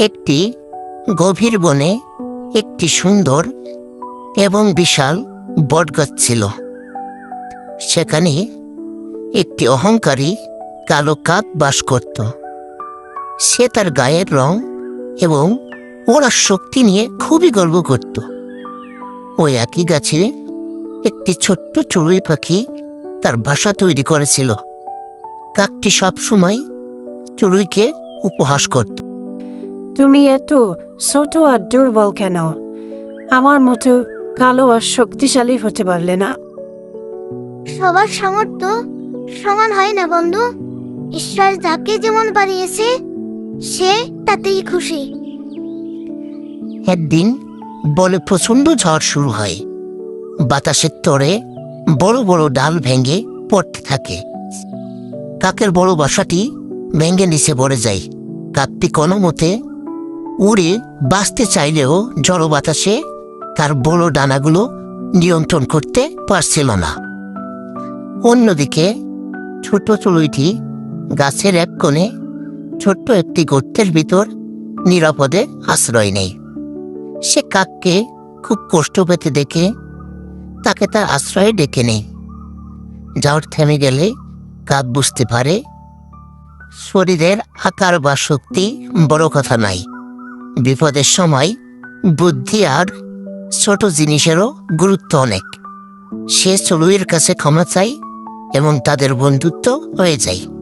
একটি গভীর বনে একটি সুন্দর এবং বিশাল বটগাছ ছিল। সেখানে একটি অহংকারী কালো কাক বাস করত। সে তার গায়ের রং এবং ওরা শক্তি নিয়ে খুবই গর্ব করত। ওই একই গাছে একটি ছোট্ট চড়ুই পাখি তার বাসা তৈরি করেছিল। কাকটি সবসময় চড়ুইকে উপহাস করত। তুমি এত ছোট আর দুর্বল কেন? আমার মতো কালো আর শক্তিশালী হতে পারলে না। সবার সামর্থ্য সমান হয় না বন্ধু। ঈশ্বর যাকে যেমন বানিয়েছে সে তাতেই খুশি। একদিন বলে প্রচণ্ড ঝড় শুরু হয়। বাতাসের তরে বড় বড় ডাল ভেঙে পড়তে থাকে। কাকের বড় বাসাটি ভেঙে নিচে পড়ে যায়। কাকটি কোনো মতে উড়ে বাঁচতে চাইলেও জড় বাতাসে তার বড় ডানাগুলো নিয়ন্ত্রণ করতে পারছিল না। অন্যদিকে ছোট চড়ুইটি গাছের এক কোণে ছোট্ট একটি গর্তের ভিতর নিরাপদে আশ্রয় নেয়। সে কাককে খুব কষ্ট পেতে দেখে তাকে তার আশ্রয়ে ডেকে নেয়। ঝড় থেমে গেলে কাক বুঝতে পারে, শরীরের আকার বা শক্তি বড় কথা নাই বিপদের সময় বুদ্ধি আর ছোট জিনিসেরও গুরুত্ব অনেক। সে চলুইয়ের কাছে ক্ষমা চাই এবং তাদের বন্ধুত্ব হয়ে যায়।